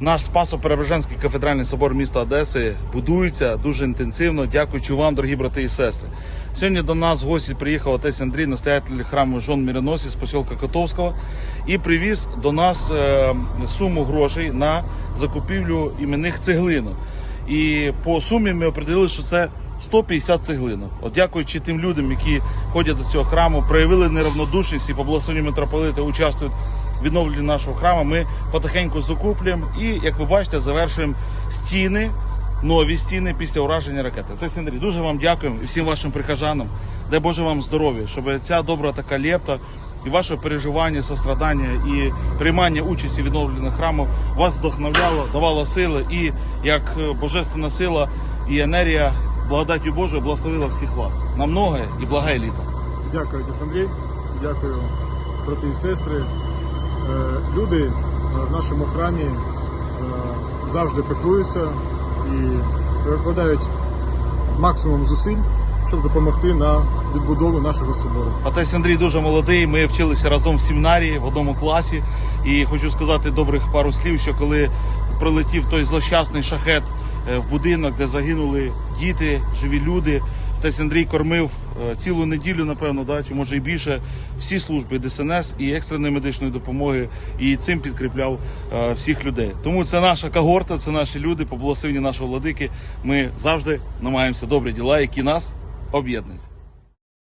Наш Спасо-Преображенський кафедральний собор міста Одеси будується дуже інтенсивно. Дякуючи вам, дорогі брати і сестри. Сьогодні до нас в гості приїхав отець Андрій, настоятель храму Жон Міроносі з посілка Котовського, і привіз до нас е, суму грошей на закупівлю іменних цеглинок. І по сумі ми определили, що це 150 цеглинок. От дякуючи тим людям, які ходять до цього храму, проявили неравнодушність і по митрополита участвують в відновленні нашого храму. Ми потихеньку закуплюємо і, як ви бачите, завершуємо стіни, нові стіни після ураження ракети. Отець Андрій, дуже вам дякуємо і всім вашим прихожанам. Дай Боже вам здоров'я, щоб ця добра така лепта і ваше переживання, сострадання і приймання участі в відновленні храму вас вдохновляло, давало сили і як е, божественна сила і енергія благодаттю Божою благословила всіх вас. На многое і благе літо. Дякую, отець Андрій. Дякую, брати і сестри. Е, Люди е, в нашому храмі е, завжди пеклуються і прикладають максимум зусиль, щоб допомогти на відбудову нашого собору. Отець Андрій дуже молодий. Ми вчилися разом в семінарії в одному класі. І хочу сказати добрих пару слів, що коли прилетів той злощасний шахет в будинок, де загинули діти, живі люди. Отець Андрій кормив е, цілу неділю, напевно, да, чи може і більше, всі служби ДСНС і екстреної медичної допомоги, і цим підкріпляв е, всіх людей. Тому це наша когорта, це наші люди, по благословенні нашого владики. Ми завжди намагаємося добрі діла, які нас об'єднують.